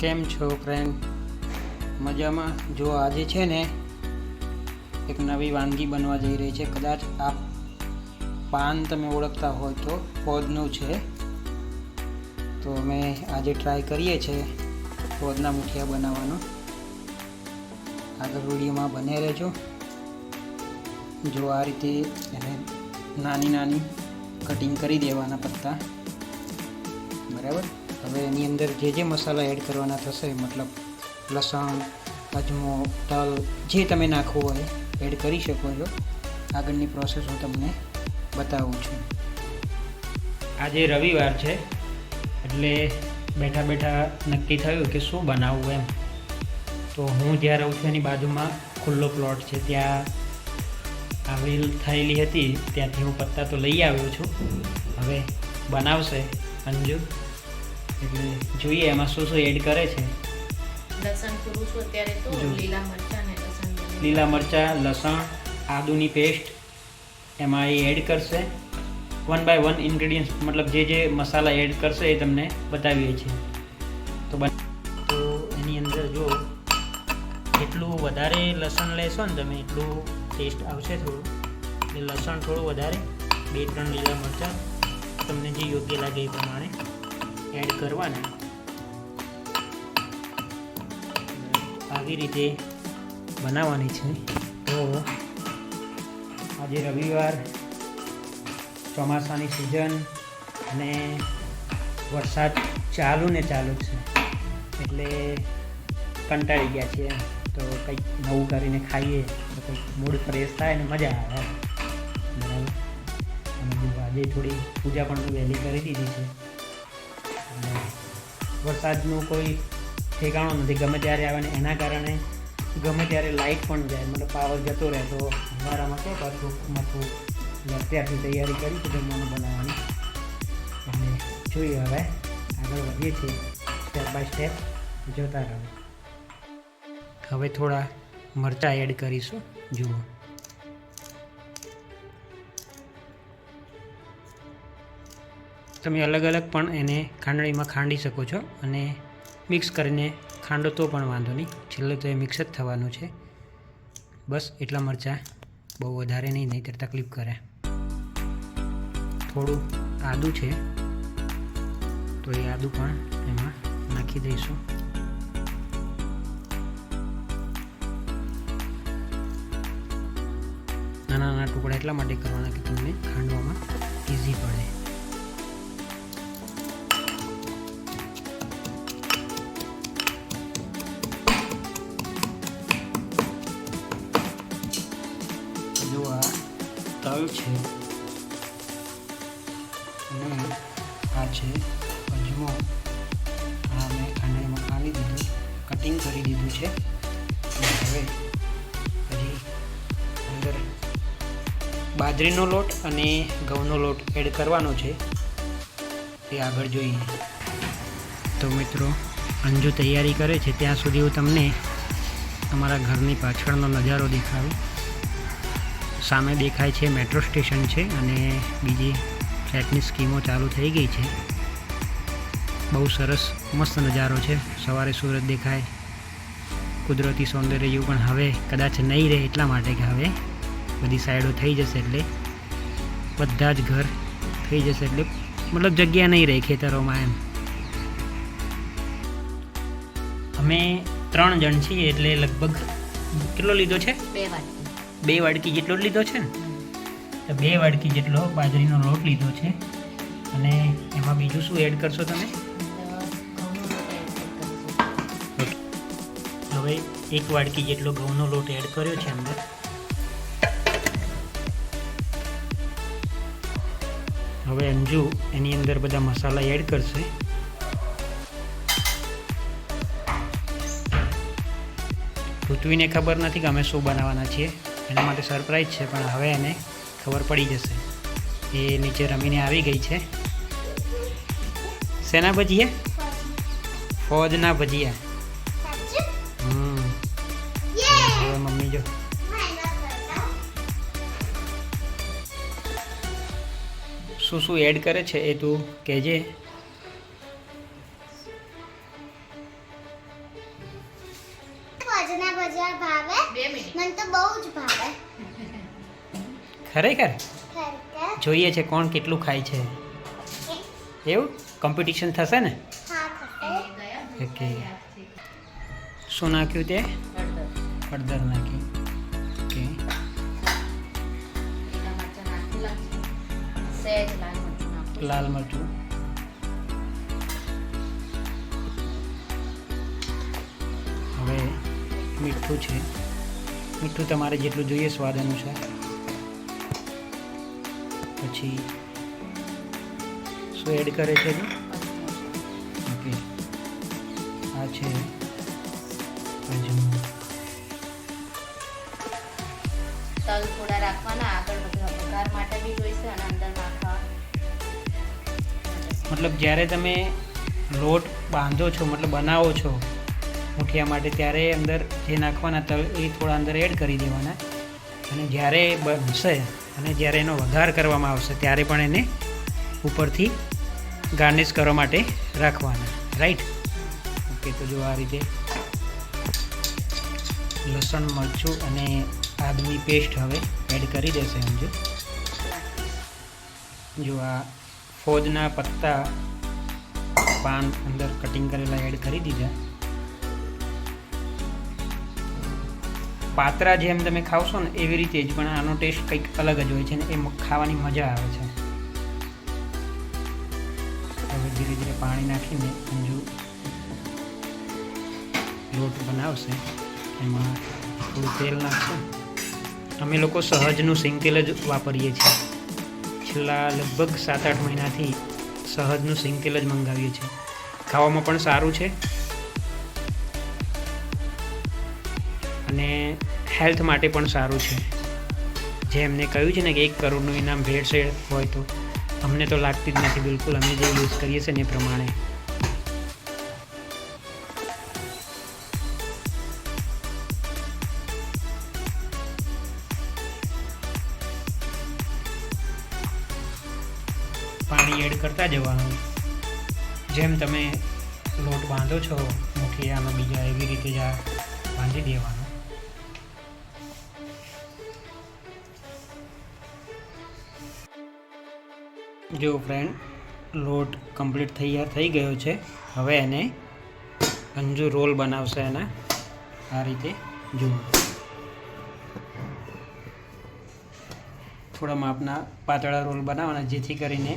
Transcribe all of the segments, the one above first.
કેમ છો ફ્રેન્ડ મજામાં? જો આજે છે ને એક નવી વાનગી બનવા જઈ રહી છે. કદાચ આ પાન તમે ઓળખતા હોય તો પોદનું છે. તો અમે આજે ટ્રાય કરીએ છીએ પોદના મુઠિયા બનાવવાનું. આગળ વિડીયોમાં બને રહેજો. જો આ રીતે એને નાની નાની કટિંગ કરી દેવાના પત્તા. બરાબર? હવે એની અંદર જે જે મસાલા એડ કરવાના થશે, મતલબ લસણ, અજમો, તલ, જે તમે નાખવું હોય એડ કરી શકો છો. આગળની પ્રોસેસ હું તમને બતાવું છું. આજે રવિવાર છે, એટલે બેઠા બેઠા નક્કી થયું કે શું બનાવવું એમ. તો હું જ્યાં રહું છું એની બાજુમાં ખુલ્લો પ્લોટ છે. ત્યાં આવેલ થયેલી હતી, ત્યાંથી હું પત્તા તો લઈ આવ્યો છું. હવે બનાવશે અંજુ. એટલે જોઈએ એમાં શું શું એડ કરે છે. લસણ પૂરું છું અત્યારે તો. લીલા મરચાં અને લસણ લીલા મરચાં લસણ આદુની પેસ્ટ એમાં એ એડ કરશે. વન બાય વન ઇન્ગ્રેડિયન્ટ્સ મતલબ જે જે મસાલા એડ કરશે એ તમને બતાવીએ છીએ. તો તો એની અંદર જો જેટલું વધારે લસણ લેશો ને તમે એટલું ટેસ્ટ આવશે થોડું. એટલે લસણ થોડું વધારે બે ત્રણ લીલા મરચાં તમને જે યોગ્ય લાગે એ પ્રમાણે. એડ કરવાના. આવી રીતે બનાવવાની છે. તો આજે રવિવાર, ચોમાસાની સિઝન અને વરસાદ ચાલુ ને ચાલુ છે. એટલે કંટાળી ગયા છીએ. તો કંઈક નવું કરીને ખાઈએ, તો કંઈક મૂડ ફ્રેશ થાય ને મજા આવે. બરાબર. અને આજે થોડી પૂજા પણ વહેલી કરી દીધી છે. વરસાદનું કોઈ ઠેકાણું નથી. ગમે ત્યારે આવે ને એના કારણે ગમે ત્યારે લાઇટ પણ જાય. મતલબ પાવર જતો રહે. તો અમારામાં શું પાછું મથું અત્યારથી તૈયારી કરી છે જમવાનું બનાવવાની. અને જોઈએ હવે આગળ વધીએ છીએ. સ્ટેપ બાય સ્ટેપ જોતા રહો. હવે થોડા મરચાં એડ કરીશું. જુઓ. તમે અલગ અલગ પણ એને ખાંડણીમાં ખાંડી શકો છો અને મિક્સ કરીને ખાંડો તો પણ વાંધો નહીં. છેલ્લે તો એ મિક્સ જ થવાનું છે. બસ એટલા મરચાં બહુ વધારે નહીં, નહીંતર તકલીફ કરે. થોડું આદું છે, તો એ આદું પણ એમાં નાખી દઈશું. નાના નાના ટુકડા એટલા માટે કરવાના કે તમને ખાંડવામાં ઇઝી પડે. કટિંગ કરી દીધું છે. હવે હજી અંદર બાજરીનો લોટ અને ઘઉંનો લોટ એડ કરવાનો છે. તે આગળ જોઈએ. તો મિત્રો, અંજુ તૈયારી કરે છે. ત્યાં સુધી હું તમને તમારા ઘરની પાછળનો નજારો દેખાડું. સામે દેખાય છે મેટ્રો સ્ટેશન છે અને બીજી ફ્લેટની સ્કીમો ચાલુ થઈ ગઈ છે. બહુ સરસ મસ્ત નજારો છે. સવારે સૂરજ દેખાય કુદરતી સૌંદર્ય જેવું પણ હવે કદાચ નહીં રહે એટલા માટે કે હવે બધી સાઈડો થઈ જશે એટલે બધા જ ઘર થઈ જશે એટલે મતલબ જગ્યા નહીં રહે ખેતરોમાં એમ. અમે ત્રણ જણ છીએ એટલે લગભગ કેટલો લીધો છે? બે વાડકી. જેટલો જ લીધો છે ને? તો બે વાડકી જેટલો બાજરીનો લોટ લીધો છે. અને એમાં બીજું શું એડ કરશો તમે? હવે એક વાડકી જેટલો ઘઉંનો લોટ એડ કર્યો છે અંદર. હવે અંજુ એની અંદર બધા મસાલા એડ કરશે. પૃથ્વીને ખબર નથી કે અમે શું બનાવવાના છીએ, એના માટે સરપ્રાઈઝ છે, પણ હવે એને ખબર પડી જશે. એ નીચે રમીને આવી ગઈ છે. શેના ભજીયા? ફોજના ભજીયા. હવે શું શું એડ કરે છે એ તું કહેજે. બાજના ભજીયા ભાવે? બે મિનિટ. મને તો બહુ જ ભાવે. ખરેખર? જોઈએ છે કોણ કેટલું ખાય છે. એવું? કોમ્પિટિશન થશે ને? હા થશે. ગયા ઓકે. શું નાખ્યું તે? હળદર નાખી. ઓકે. લાલ મરચું હવે મીઠું છે. મીઠું તમારે જેટલું જોઈએ સ્વાદ અનુસાર. પછી શું એડ કરે છે ઓકે. આ છે. અજમો તલ થોડા રાખવાના, આગળ બધા વઘાર માટે બી જોઈશે અને અંદર નાખવા. મતલબ જ્યારે તમે લોટ બાંધો છો, મતલબ બનાવો છો મુઠિયા માટે, ત્યારે અંદર જે નાખવાના તલ એ થોડા અંદર એડ કરી દેવાના. અને જ્યારે બનશે અને જ્યારે એનો વઘાર કરવામાં આવશે, ત્યારે પણ એને ઉપરથી ગાર્નિશ કરવા માટે રાખવાના. રાઈટ ઓકે તો જો આ રીતે લસણ, મરચું અને આદુની પેસ્ટ હવે એડ કરી દેશે સમજો. જો આ ફોજના પત્તા પાન અંદર કટિંગ કરેલા એડ કરી દીધા. પાત્રા જેમ તમે ખાવશો ને એવી રીતે જ, પણ આનો ટેસ્ટ કંઈક અલગ જ હોય છે ને એ ખાવાની મજા આવે છે. હવે ધીરે ધીરે પાણી નાખીને અંજુ લોટ બનાવશે. એમાં થોડું તેલ નાખશે. અમે લોકો સહજનું સિંગ તેલ જ વાપરીએ છીએ. છેલ્લા લગભગ સાત આઠ મહિનાથી સહજનું સિંગ તેલ જ મંગાવીએ છીએ. ખાવામાં પણ સારું છે. અને હેલ્થ માટે પણ સારું છે. જે એમને કહ્યું છે ને કે એક કરોડનું ઇનામ ભેળસેળ હોય તો, અમને તો લાગતી જ નથી બિલકુલ. અમે જે યુઝ કરીએ છીએ ને એ પ્રમાણે. કરતા જવાનું જેમ તમે લોટ બાંધો છો મુઠિયામાં બીજા એવી રીતે જ બાંધી દેવાનો. જો ફ્રેન્ડ લોટ કમ્પ્લીટ તૈયાર થઈ ગયો છે. હવે એને અંજુ રોલ બનાવશે એના આ રીતે જુઓ થોડા માપના પાતળા રોલ બનાવવાના, જેથી કરીને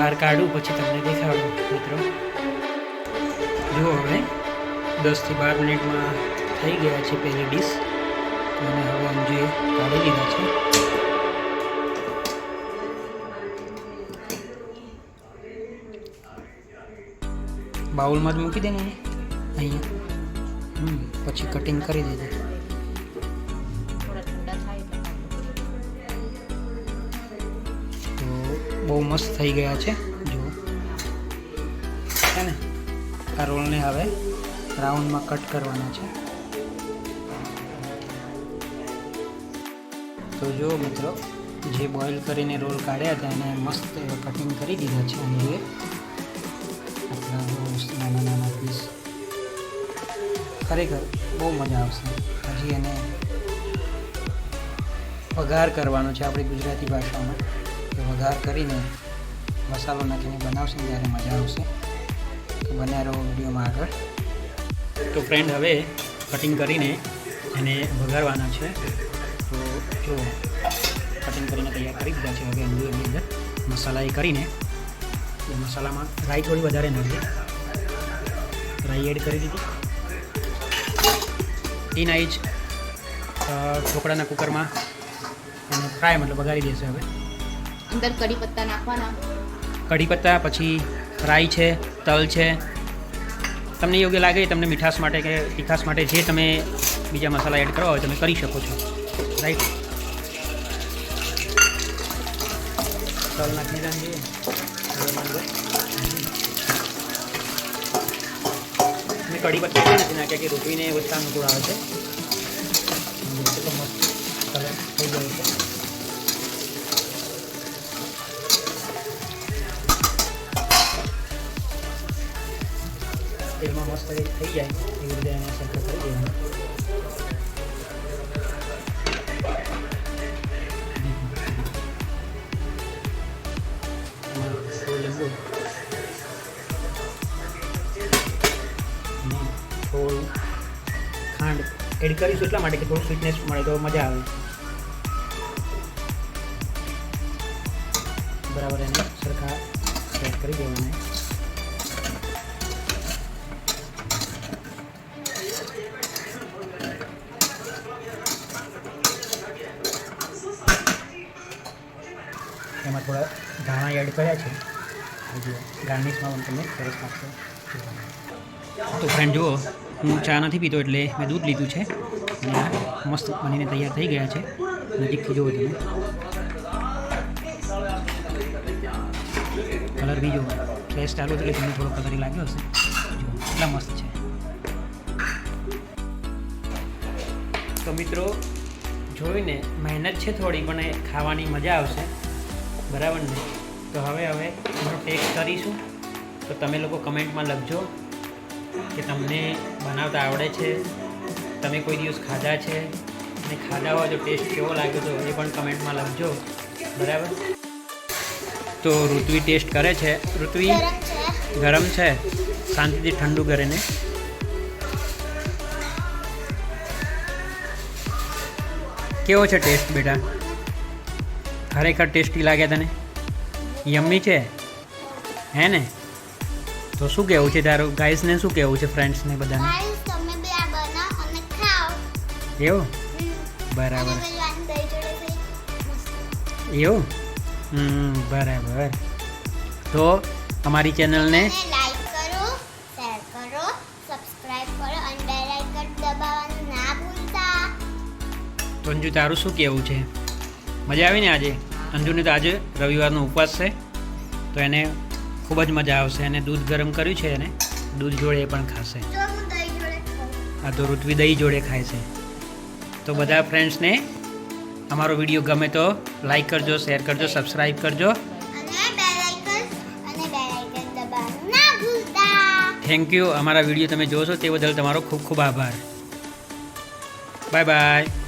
બહાર કાઢું, પછી તમને દેખાડું, મિત્રો. જુઓ હવે, દસથી બાર મિનિટમાં થઈ ગયા છે પહેલી ડીશ. અને હવે અંજુએ કાઢી લીધા છે. બાઉલમાં જ મૂકી દે ને અહીંયા. પછી કટિંગ કરી દેજે. બહુ મસ્ત થઈ ગયા છે. જુઓ. છે ને? આ રોલને હવે રાઉન્ડમાં કટ કરવાના છે. તો જુઓ મિત્રો, જે બોઇલ કરીને રોલ કાઢ્યા હતા, એને મસ્ત કટિંગ કરી દીધા છે આટલા બહુ નાના નાના પીસ ખરેખર બહુ મજા આવશે. હજી એને પગાર કરવાનો છે આપણી ગુજરાતી ભાષામાં. વઘાર કરીને મસાલો નાખીને બનાવશે ત્યારે મજા આવશે. તો બન્યા રહો વિડીયોમાં આગળ. તો ફ્રેન્ડ હવે કટિંગ કરીને એને વઘારવાના છે. તો જો કટિંગ કરીને તૈયાર કરી દીધા છે હવે એની અંદર મસાલા એ કરીને મસાલામાં રાઈ થોડી વધારે નાખીએ રાઈ એડ કરી દીધી. ટીન જ ઢોકળાના કુકરમાં એને ફ્રાય મતલબ વઘારી દેશે હવે. અંદર કઢી પત્તા નાખવાના. કઢી પત્તા, પછી રાઈ છે, તલ છે. તમને યોગ્ય લાગે તમને મીઠાશ માટે કે તીખાશ માટે જે તમે બીજા મસાલા એડ કરવા હોય તમે કરી શકો છો. રાઈટ? તલ નાખી રાખીએ કઢી પત્તા નથી નાખ્યા કે રોટલીને વધતા અનુકૂળ આવે છે કેટલો મસ્ત છે. મસ્ત થઈ જાય એવી રીતે એને સરખા કરી દેવાનું ખાંડ એડ કરીશું એટલા માટે કે થોડું સ્વીટનેસ મળે તો મજા આવે. બરાબર એને સરખા સેટ કરી દેવાના. ધાણા એડ કર્યા છે. ગાર્નિશમાં પણ તમે સરસ નાખશો તો ફ્રેન્ડ જુઓ, હું ચા નથી પીતો એટલે મેં દૂધ લીધું છે. અને મસ્ત બનીને તૈયાર થઈ ગયા છે. નજીકથી જુઓ તમે. કલર બી જુઓ. ફ્રેશ ચાલુ એટલે તમને થોડો કલર લાગ્યો હશે. જુઓ એટલા મસ્ત છે. તો મિત્રો, જોઈને મહેનત છે થોડી, પણ ખાવાની મજા આવશે. બરાબર ને? તો હવે હવે એનો ટેસ્ટ કરીશું. તો તમે લોકો કમેન્ટમાં લખજો કે તમને બનાવતા આવડે છે. તમે કોઈ દિવસ ખાધા છે? અને ખાધા હોય તો ટેસ્ટ કેવો લાગ્યો તો એ પણ કમેન્ટમાં લખજો. બરાબર? તો ઋત્વી ટેસ્ટ કરે છે. ઋત્વી? ગરમ છે. શાંતિથી ઠંડુ કરીને કેવો છે ટેસ્ટ બેટા? ખરેખર ટેસ્ટી લાગે તને? યમ્મી છે? હે ને? તો શું કહેવું છે તારું? ગાઈસને શું કહેવું છે? ફ્રેન્ડ્સને બધાને? એવું? બરાબર. એવું? હમ બરાબર. તો અમારી ચેનલને લાઈક કરો શેર કરો સબસ્ક્રાઇબ કરો અને બેલ આઇકન દબાવવાનું ના ભૂલતા. તો તારું શું કહેવું છે? મજા આવી ને આજે? અંજુને તો આજે રવિવારનો ઉપવાસ છે તો એને ખૂબ જ મજા આવશે. અને દૂધ ગરમ કર્યું છે એને દૂધ જોડે એ પણ ખાશે. આ તો ઋત્વી દહીં જોડે ખાય છે. તો બધા ફ્રેન્ડ્સને અમારો વીડિયો ગમે તો લાઈક કરજો શેર કરજો સબસ્ક્રાઈબ કરજો. થેન્ક યુ અમારા વીડિયો તમે જોશો તે બદલ તમારો ખૂબ ખૂબ આભાર. Bye bye